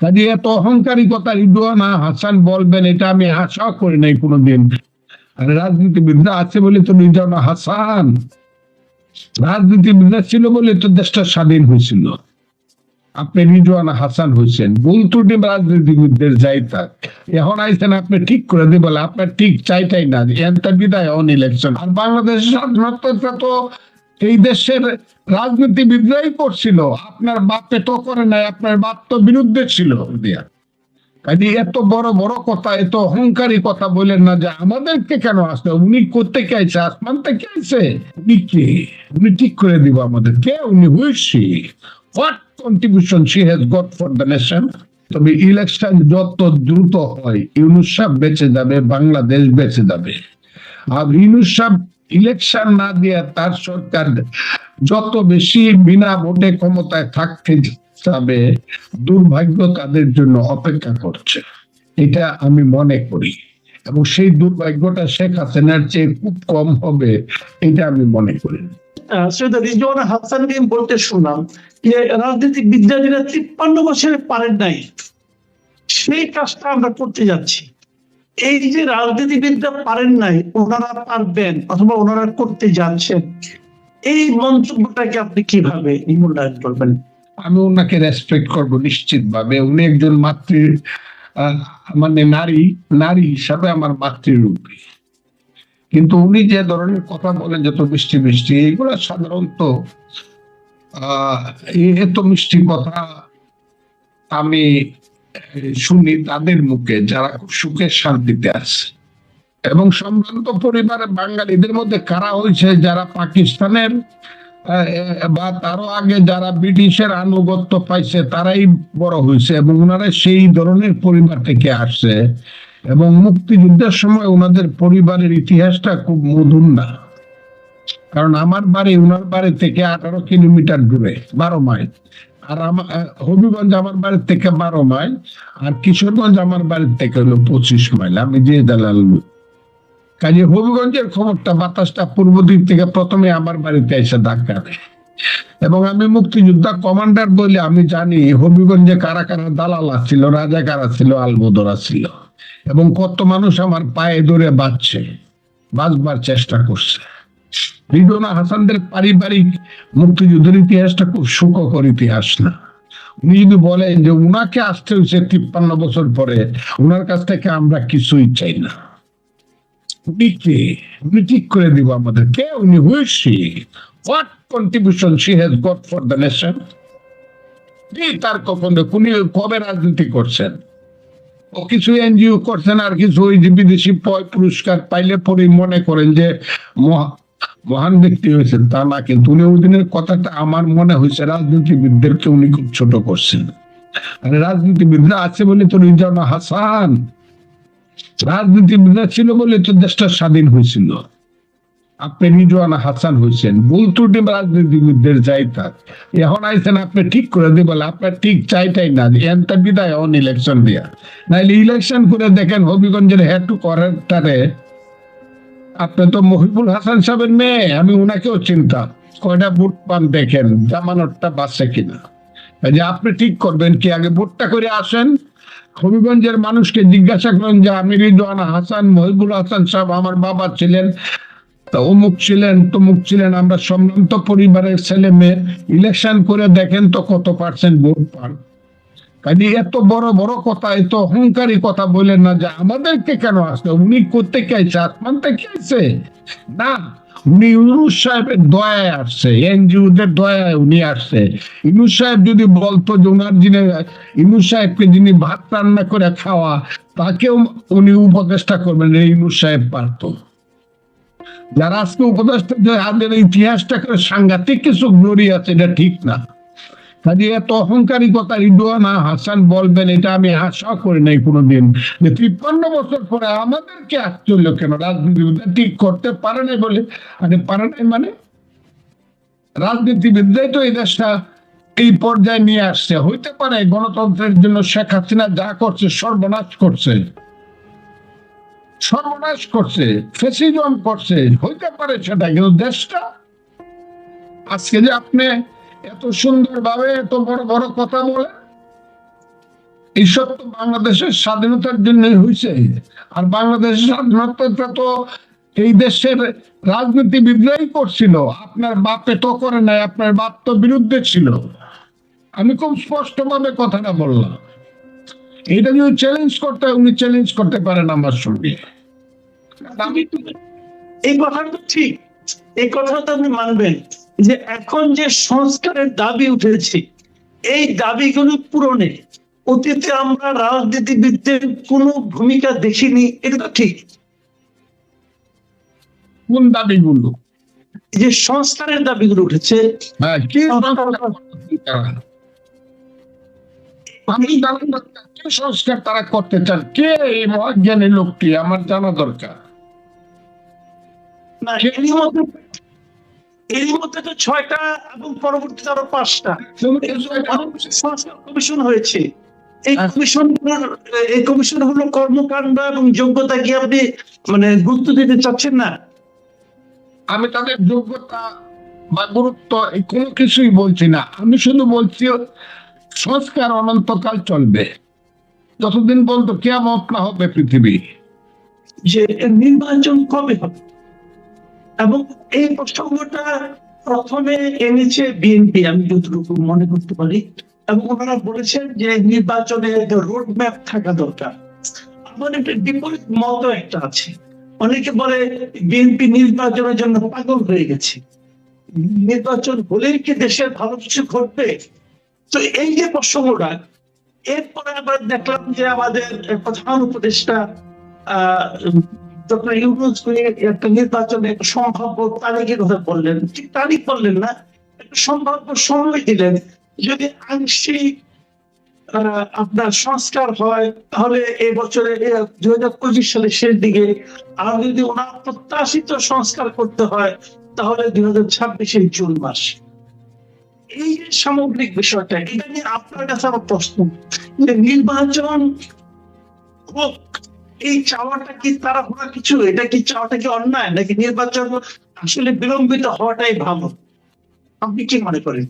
কাজে এত অহংকারী কথা রিদুয়ানা হাসান বলবেন, এটা আমি আশা করি নাই কোনোদিন। আর রাজনীতিবিদরা আছে বলে তো রিদুয়ানা হাসান। রাজনীতিবিদরা ছিল বলে তো দেশটা স্বাধীন হয়েছিল। আপনি রিজওয়ানা হাসান হয়েছেন, ভুল ত্রুটি রাজনীতিবিদদের যাই থাক। এখন আইছেন আপনি ঠিক করে দিয়ে বলে, আপনার ঠিক চাইটাই না এনটা বিদায় অন ইলেকশন আর বাংলাদেশের স্বাধীনতা তো এই দেশের রাজনীতিবিদরাই করছিল। আপনার বাপে তো করে নাই, আপনার বাপ তো বিরুদ্ধে ছিল। এত বড় বড় কথা, এত অহংকারী কথা বলেন না যে আমাদেরকে কেন আসবে উনি করতে চাইছে আসমান থেকে আইছে? উনি কে? উনি ঠিক করে দিব আমাদের। কে? উনি who is she what contribution she has got for the nation তবে ইলেকশন যত দ্রুত হয়, ইউনুস সাহেব বেঁচে যাবে, বাংলাদেশ বেঁচে যাবে। আর ইউনুস সাহেব ইলেকশন না দিয়ে তার সরকার যত বেশি বিনা ভোটে ক্ষমতায় থাকতে যাবে, দুর্ভাগ্য তাদের জন্য অপেক্ষা করছে। এটা আমি মনে করি। এবং সেই দুর্ভাগ্যটা শেখ হাসিনার চেয়ে খুব কম হবে, এটা আমি মনে করি। রিজওয়ানা হাসানকে বলতে শুনলাম যে রাজনীতিবিদরা যেটা তিপ্পান্ন বছরে পারেন নাই। সেই কাজটা আমরা করতে যাচ্ছি। এই যে রাজনীতিবিদরা পারেন নাই, ওনারা পারবেন অথবা ওনারা করতে যাচ্ছেন, এই মন্তব্যটাকে আপনি কীভাবে মূল্যায়ন করবেন? আমি ওনাকে রেসপেক্ট করব নিশ্চিত ভাবে উনি একজন মাতৃ মানে নারী নারী হিসাবে আমার মাতৃরূপী। কিন্তু উনি যে ধরনের কথা বলেন, যত মিষ্টি মিষ্টি এইগুলো সাধারণত এত মিষ্টি কথা আমি শুনি তাদের মুখে যারা খুব সুখে শান্তিতে আছে। এবং সম্ভ্রান্ত পরিবারের বাঙালিদের মধ্যে কারা হয়েছে? যারা পাকিস্তানের বা তারও আগে যারা ব্রিটিশের আনুগত্য পাইছে, তারাই বড় হয়েছে এবং ওনারা সেই ধরনের পরিবার থেকে আসছে। এবং মুক্তিযুদ্ধের সময় ওনাদের পরিবারের ইতিহাসটা খুব মধুর না। কারণ আমার বাড়ি ওনার বাড়ি থেকে আঠারো কিলোমিটার দূরে, বারো মাইল। আর আমার হবিগঞ্জ আমার বাড়ির থেকে বারো মাইল, আর কিশোরগঞ্জ আমার বাড়ির থেকে হলো পঁচিশ মাইল। আমি যে দালাল কাজে হবিগঞ্জের খবরটা বাতাসটা পূর্ব দিক থেকে প্রথমে আমার বাড়িতে এসে ধাক্কা এবং আমি মুক্তিযোদ্ধা কমান্ডার বলে আমি জানি হবিগঞ্জে কারা কারা দালাল ছিল রাজা কারা ছিল, আলবদরা ছিল এবং কত মানুষ আমার পায়ে ধরে বাঁচছে, বাঁচবার চেষ্টা করছে। রিডোনা হাসানদের পারিবারিক মুক্তিযুদ্ধের ইতিহাসটা খুব সুখকর ইতিহাস না। উনি যদি বলেন যে উনাকে আসতে হয়েছে তিপ্পান্ন বছর পরে, উনার কাছ থেকে আমরা কিছুই চাই না। উনি কে? উনি ঠিক করে দিব আমাদের। কে? উনি who is she what contribution she has got for the nation তার কখন উনি কবে রাজনীতি করছেন? ও কিছু এনজিও করছেন আর কিছু ওই যে বিদেশি পয় পুরস্কার পাইলে পরে মনে করেন যে মহা- মহান ব্যক্তি হয়েছেন, তা না, কিন্তু উনি ওই দিনের কথাটা আমার মনে হয়েছে রাজনীতিবিদদেরকে উনি খুব ছোট করছেন। আর রাজনীতিবিদরা আছে বলে তো রিজানা হাসান। রাজনীতিবিদরা ছিল বলে তো দেশটা স্বাধীন হয়েছিল। আপনি হাসান হয়েছেন ভুল ত্রুটি রাজনীতিবিদদের যাই থাক এখন আইছেন আপনি ঠিক করে দিয়ে বলে, আপনার ঠিক চাইটাই না এনটা বিদায় অন ইলেকশন দিয়া। নাইলে ইলেকশন করে দেখেন হবিগঞ্জের হেড টু করেক্টারে আপনি তো মহিবুল হাসান সাহেবের মেয়ে, আমি ওনাকেও চিন্তা কয়টা ভোট পান দেখেন, জামানতটা বাঁচছে কিনা। যে আপনি ঠিক করবেন কি, আগে ভোটটা করে আসেন। হবিগঞ্জের মানুষকে জিজ্ঞাসা করেন যে, আমি রিজওয়ানা হাসান, মহিবুল হাসান সাহেব আমার বাবা ছিলেন। তা অমুক ছিলেন, তমুক ছিলেন, আমরা সম্ভ্রান্ত পরিবারের ছেলে মেয়ে। ইলেকশন করে দেখেন তো কত পার্সেন্ট ভোট পান। কাজে এত বড় বড় কথা, এত অহংকারী কথা বলেন না যে আমাদেরকে কেন আসবে উনি করতে চাইছে আসমান থেকে আইছে? না, উনি ইউনুস সাহেবের দয়ায় আসছে, এনজিওদের দয়ায় উনি আসছে। ইউনুস সাহেব যদি বলতো যে ওনার যিনি, ইউনুস সাহেবকে যিনি ভাত রান্না করে খাওয়া, তাকেও উনি উপদেষ্টা করবেন, এই ইউনুস সাহেব পারতো। যারা আজকে উপদেষ্টা যে আমাদের ইতিহাসটা করে সাংঘাতিক কিছু গ্লোরি আছে, এটা ঠিক না। কাজে এত অহংকারী কথা রিদুয়ানা হাসান বলবেন, এটা আমি আশা করি নাই কোনোদিন। যে তিপ্পান্ন বছর পরে আমাদেরকে আশ্চর্য কেন? রাজনীতিবিদরা ঠিক করতে পারে নাই বলে। আরে পারে নাই মানে? রাজনীতিবিদরাই তো এই দেশটা এই পর্যায়ে নিয়ে আসছে। হইতে পারে গণতন্ত্রের জন্য শেখ হাসিনা যা করছে, সর্বনাশ করছে। সর্বনাশ করছে, ফেসিজম করছে, হইতে পারে সেটা, কিন্তু দেশটা, আজকে যে আপনি এত সুন্দর ভাবে এত বড় বড় কথা বলে। এইসব তো বাংলাদেশের স্বাধীনতার জন্যই হয়েছে আর বাংলাদেশের স্বাধীনতাটা তো এই দেশের রাজনীতিবিদরাই করছিল। আপনার বাপে তো করে নাই, আপনার বাপ তো বিরুদ্ধে ছিল। আমি খুব স্পষ্ট ভাবে কথাটা বললাম। এটা যদি চ্যালেঞ্জ করতে উনি চ্যালেঞ্জ করতে পারেন আমার সঙ্গে। এই কথাটা ঠিক। এই কথা তো আপনি মানবেন যে এখন যে সংস্কারের দাবি উঠেছে এই দাবিগুলো পূরণে অতীতে আমরা রাজনীতিবিদদের কোনো ভূমিকা দেখিনি এটা তো ঠিক। কোন দাবিগুলো? যে সংস্কারের দাবিগুলো উঠেছে হ্যাঁ? আমি সংস্কার তারা করতে চান? কে এই মহাজ্ঞানী লোকটি? আমার জানা দরকার। না এরই মধ্যে এরই মধ্যে তো ছয়টা এবং পরবর্তীতে আরও পাঁচটা। সংস্কার কমিশন হয়েছে। এই হ্যাঁ। কমিশন এই কমিশন হলো কর্মকাণ্ড এবং যোগ্যতা কি আপনি মানে গুরুত্ব দিতে চাচ্ছেন না? আমি তাদের যোগ্যতা বা গুরুত্ব কোনো কিছুই বলছি না। আমি শুধু বলছি সংস্কার অনন্তকাল চলবে। যতদিন পর্যন্ত কেমন না হবে পৃথিবী। যে নির্বাচন কবে হবে? এবং এই প্রসঙ্গটা প্রথমে এনেছে বিএনপি, আমি যতটুকু মনে করতে পারি। এবং ওনারা বলেছেন যে নির্বাচনে রোড ম্যাপ থাকা দরকার। আমার একটা বিপরীত মত একটা আছে। অনেকে বলে বিএনপি নির্বাচনের জন্য পাগল হয়ে গেছে। নির্বাচন হলেই কি দেশের ভালো কিছু ঘটবে? তো এই যে প্রসঙ্গটা, এরপরে আবার দেখলাম যে আমাদের প্রধান উপদেষ্টা, আহ ডক্টর একটা নির্বাচনে সম্ভাব্য তারিখের কথা বললেন। ঠিক তারিখ বললেন না, একটা সম্ভাব্য সময় দিলেন। যদি আংশিক আপনার সংস্কার হয়, তাহলে এই বছরে দুই হাজার পঁচিশ সালের শেষ দিকে আর যদি ওনার প্রত্যাশিত সংস্কার করতে হয়, তাহলে দুই হাজার ছাব্বিশের জুন মাস। এই যে সামগ্রিক বিষয়টা, এটা নিয়ে আপনার কাছে আমার প্রশ্ন। যে নির্বাচন হোক এই চাওয়াটা কি তারা হওয়া কিছু? এটা কি চাওয়াটা কি অন্যায় নাকি নির্বাচন আসলে বিলম্বিত হওয়াটাই ভালো? আপনি কি মনে করেন?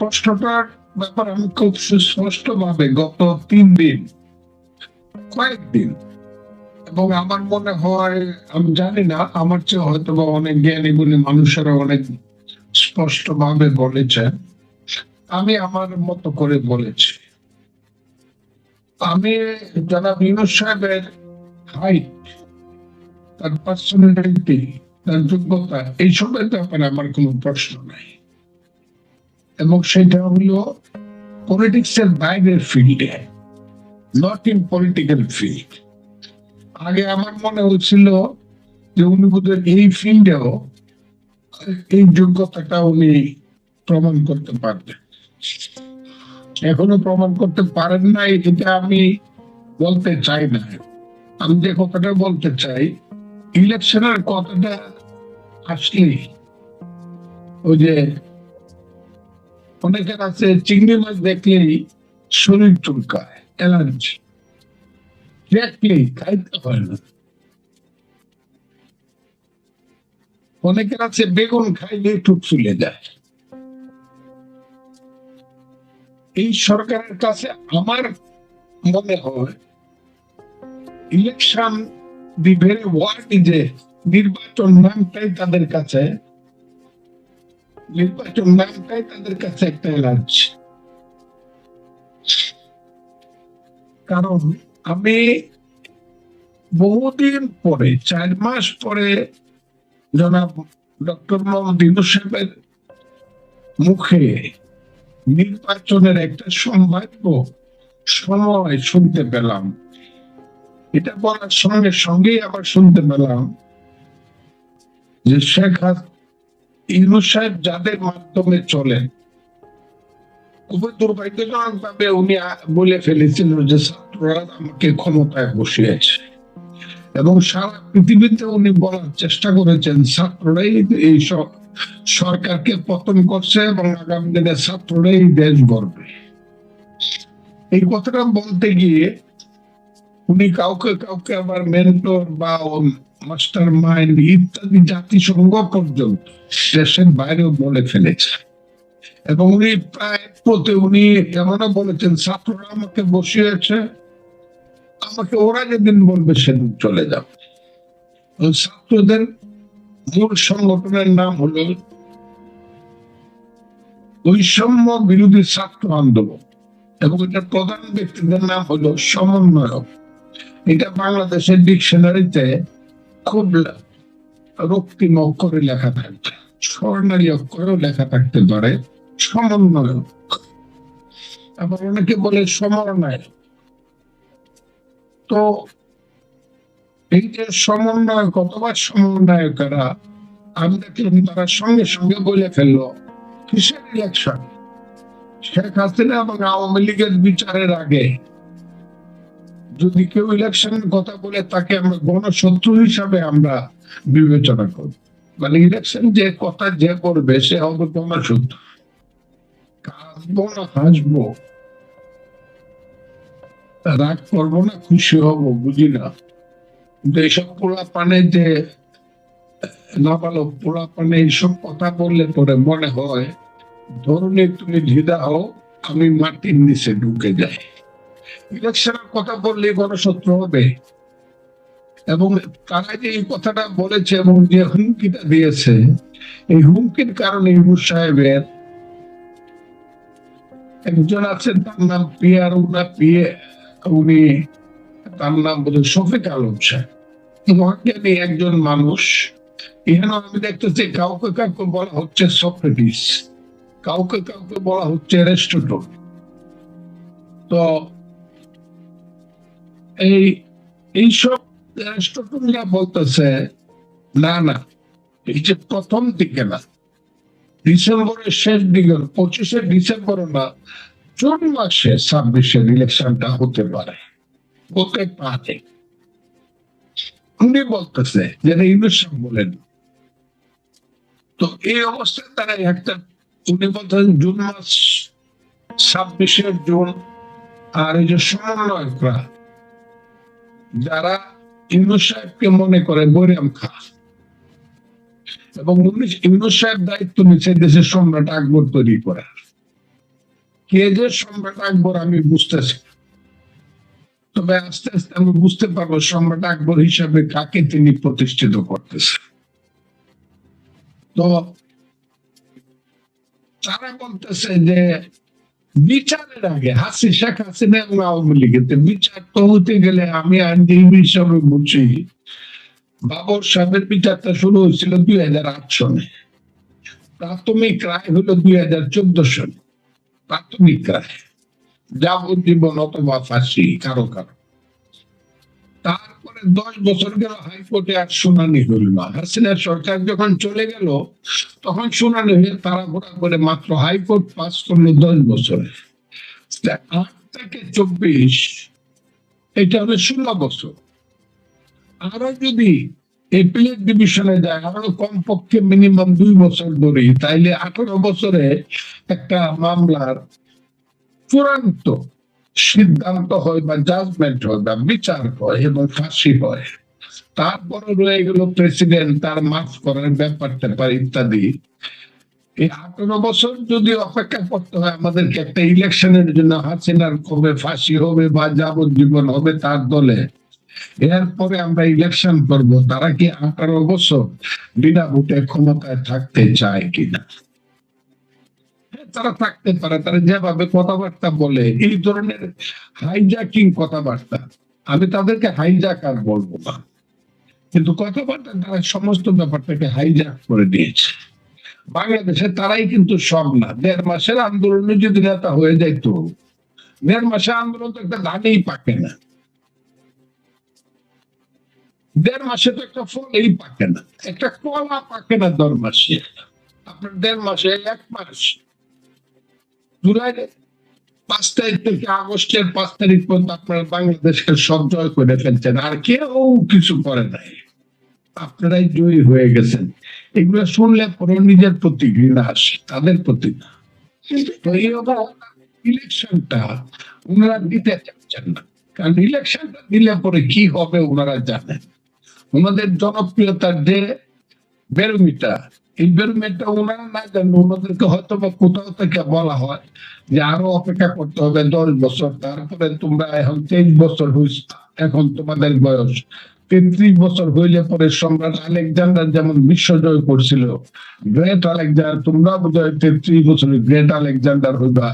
প্রশ্নটার ব্যাপারে আমি খুব সুস্পষ্ট ভাবে গত তিন দিন, কয়েকদিন, এবং আমার মনে হয়, আমি জানি না, আমার চেয়ে হয়তো বা অনেক জ্ঞানী গুণী মানুষেরা অনেক স্পষ্ট ভাবে বলেছেন। আমি আমার মতো করে বলেছি। আমি জনাব ইউনুস সাহেবের হাইট তার পার্সোনালিটি তার যোগ্যতা এইসবের ব্যাপারে আমার কোনো প্রশ্ন নাই। এবং সেটা হলো পলিটিক্স এর বাইরের ফিল্ডে নট ইন পলিটিক্যাল ফিল্ড আগে আমার মনে হচ্ছিল যে উনি বোধহয় এই ফিল্ডেও এই যোগ্যতাটা উনি প্রমাণ করতে পারবেন। এখনও প্রমাণ করতে পারেন নাই, এটা আমি বলতে চাই না। আমি যে কথাটা বলতে চাই ইলেকশনের কথাটা আসলেই ওই যে অনেকের আছে, চিংড়ি মাছ দেখলেই শরীর চুলকায়, অ্যালার্জি। দেখলেই খাইতে হয় না। অনেকের আছে, বেগুন খাইলে ঠুক চুলে যায়। এই সরকারের কাছে আমার মনে হয় ইলেকশন দি ভেরি ওয়ার্ড যে নির্বাচন নামটাই তাদের কাছে, নির্বাচন নামটাই তাদের কাছে একটা এলার্জি কারণ আমি বহুদিন পরে, চার মাস পরে জনাব ডক্টর মোহাম্মদ ইউনুস সাহেবের মুখে নির্বাচনের একটা সম্ভাব্য সময় শুনতে পেলাম। এটা বলার সঙ্গে সঙ্গেই আবার শুনতে পেলাম যে শেখ সাহেব যাদের মাধ্যমে চলেন, খুবই দুর্ভাগ্যজনক ভাবে উনি বলে ফেলেছিল যে ছাত্ররা আমাকে ক্ষমতায় বসিয়েছে। এবং সারা পৃথিবীতে উনি বলার চেষ্টা করেছেন, ছাত্ররাই এই সব সরকারকে পতন করছে এবং আগামী দিনে ছাত্ররাই দেশ গড়বে। এই কথাটা বলতে গিয়ে উনি কাউকে কাউকে আবার মেন্টর বা মাস্টার মাইন্ড ইত্যাদি জাতিসংঘ পর্যন্ত দেশের বাইরেও বলে ফেলেছে। এবং উনি প্রায় প্রতি উনি এমনও বলেছেন, ছাত্ররা আমাকে বসিয়েছে, আমাকে ওরা যেদিন বলবে সেদিন চলে যাবে। ছাত্রদের মূল সংগঠনের নাম হলো বৈষম্য বিরোধী ছাত্র আন্দোলন এবং এটার প্রধান ব্যক্তিদের নাম হলো সমন্বয়ক। এটা বাংলাদেশের ডিকশনারিতে খুব রক্তিম অক্ষরে লেখা থাকবে স্বর্ণালী অক্ষরেও লেখা থাকতে পারে, সমন্বয়ক। আবার অনেকে বলে সমন্বয় তো এই যে সমন্বয়ক অথবা আমি দেখলাম তারা সঙ্গে সঙ্গে বলে ফেলল, কিসের ইলেকশন শেখ হাসিনা এবং আওয়ামী লীগের বিচারের আগে। যদি কেউ কথা বলে, তাকে আমরা গণশত্রু হিসাবে আমরা বিবেচনা করব মানে ইলেকশন যে কথা যে করবে সে হবে গণশত্রু। কাঁদবো না, হাসবো। রাগ করব না, খুশি হব বুঝি না কিন্তু পানে যে নাবালক পানে এইসব কথা বললে পরে মনে হয়, ধরুন তুমি হও, আমি মাটির নিচে ঢুকে যাই। ইলেকশনের কথা বললে হবে। এবং তারা যে এই কথাটা বলেছে এবং যে হুমকিটা দিয়েছে, এই হুমকির কারণে ইমুর সাহেবের একজন আছেন, তার নাম পিয়ার পিয়ে উনি তার নাম বোধ শফিক আলম সাহেব। মহাজ্ঞানী একজন মানুষ এখানে আমি দেখতেছি কাউকে কাউকে বলা হচ্ছে সক্রেটিস কাউকে কাউকে বলা হচ্ছে অ্যারিস্টটল তো এই, এইসব অ্যারিস্টটলরা বলতেছে, না না, এই যে প্রথম দিকে না, ডিসেম্বরের শেষ দিকে পঁচিশে ডিসেম্বর না, জুন মাসে ছাব্বিশের ইলেকশনটা হতে পারে হতে পারে। উনি বলতেছে যেটা ইউনুস বলেন তো এই অবস্থায় তারা একটা, উনি বলতেন জুন মাস ছাব্বিশের জুন, আর এই যে সমন্বয়করা, যারা ইউনুস সাহেবকে মনে করে বৈরাম খা এবং উনি ইউনুস সাহেব দায়িত্ব নিচ্ছে দেশের সম্রাট আকবর তৈরি করার কে যে সম্রাট আকবর আমি বুঝতেছি। তবে আস্তে আস্তে আমি বুঝতে পারব সম্রাট আকবর হিসাবে কাকে তিনি প্রতিষ্ঠিত করতেছেন। তো তারা বলতেছে যে বিচারের আগে হাসি শেখ হাসিনা এবং আওয়ামী লীগের বিচার তো হতে গেলে আমি আইনজীবী হিসাবে বুঝি, বাবর সাহেবের বিচারটা শুরু হয়েছিল দুই হাজার আট সনে। প্রাথমিক রায় হলো দুই হাজার চোদ্দ সনে। প্রাথমিক রায়। যাবজ্জীবন অথবা ফাঁসি, কারও কারও। তারপরে দশ বছর গেল, হাইকোর্টে আর শুনানি হইল না। হাসিনা সরকার যখন চলে গেল, তখন শুনানি হয়ে তারা ঘোরা করে মাত্র হাইকোর্ট পাস করল দশ বছরে। আট থেকে চব্বিশ, এটা হলো ষোলো বছর। আরও যদি এপিলেট ডিভিশনে যায়, আরও কমপক্ষে মিনিমাম দুই বছর ধরে তাইলে আঠারো বছরে একটা মামলার চূড়ান্ত সিদ্ধান্ত হয় বা জাজমেন্ট হয় বা বিচার হয় এবং ফাঁসি হয়। তারপরে রয়ে গেল প্রেসিডেন্ট তার মাফ করার ব্যাপার ট্যাপার ইত্যাদি। এই আঠারো বছর যদি অপেক্ষা করতে হয়, আমাদেরকে একটা ইলেকশনের জন্য হাসিনার কবে ফাঁসি হবে বা যাবজ্জীবন হবে তার দলে। এরপরে আমরা ইলেকশন করব, তারা কি আঠারো বছর বিনা ভোটে ক্ষমতায় থাকতে চায় কিনা? তারা থাকতে পারে, তারা যেভাবে কথাবার্তা বলে, এই ধরনের হাইজাকিং কথাবার্তা, আমি তাদেরকে হাইজাক আর বলব না। কিন্তু কথাবার্তা তারা সমস্ত ব্যাপারটাকে হাইজাক করে দিয়েছে। বাংলাদেশে তারাই কিন্তু সব না। দেড় মাসের আন্দোলনে যদি নেতা হয়ে যাইতো, দেড় মাসে আন্দোলন তো একটা ধানেই পাকে না। দেড় মাসে তো একটা ফলেই পাকে না। একটা কলা পাকে না দেড় মাসে আপনার দেড় মাসে এক মাস জুলাই পাঁচ তারিখ থেকে আগস্টের পাঁচ তারিখ পর্যন্ত আপনারা বাংলাদেশকে সব জয় করে ফেলছেন। আর কেউ কিছু করে নাই। আপনারাই জয়ী হয়ে গেছেন। এগুলো শুনলে পরে নিজের প্রতি ঘৃণা আসে, তাদের প্রতি না। ইলেকশনটা ওনারা দিতে চাচ্ছেন না। কারণ ইলেকশনটা দিলে পরে কি হবে ওনারা জানেন। ওনাদের জনপ্রিয়তার যে ব্যারোমিটার এনভায়রনমেন্টটা ওনারা না জানেন ওনাদেরকে হয়তো বা কোথাও থেকে বলা হয় যে আরও অপেক্ষা করতে হবে দশ বছর, তারপরে তোমরা এখন তেইশ বছর হয়েছে এখন তোমাদের বয়স। তেত্রিশ বছর হইলে পরে সম্রাট আলেকজান্ডার যেমন বিশ্বজয় করছিল, গ্রেট আলেকজান্ডার তোমরা বোধ হয় তেত্রিশ বছরের গ্রেট আলেকজান্ডার হইবা।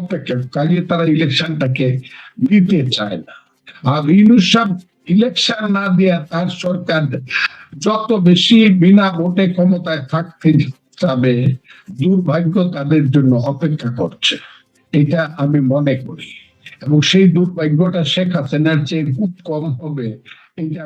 অপেক্ষা, কাজে তারা ইলেকশনটাকে দিতে চায় না। আর ইনুসাব ইলেকশন না দিয়ে তার সরকার যত বেশি বিনা ভোটে ক্ষমতায় থাকতে যাবে দুর্ভাগ্য তাদের জন্য অপেক্ষা করছে। এটা আমি মনে করি। এবং সেই দুর্ভাগ্যটা শেখ হাসিনার চেয়ে খুব কম হবে, এটা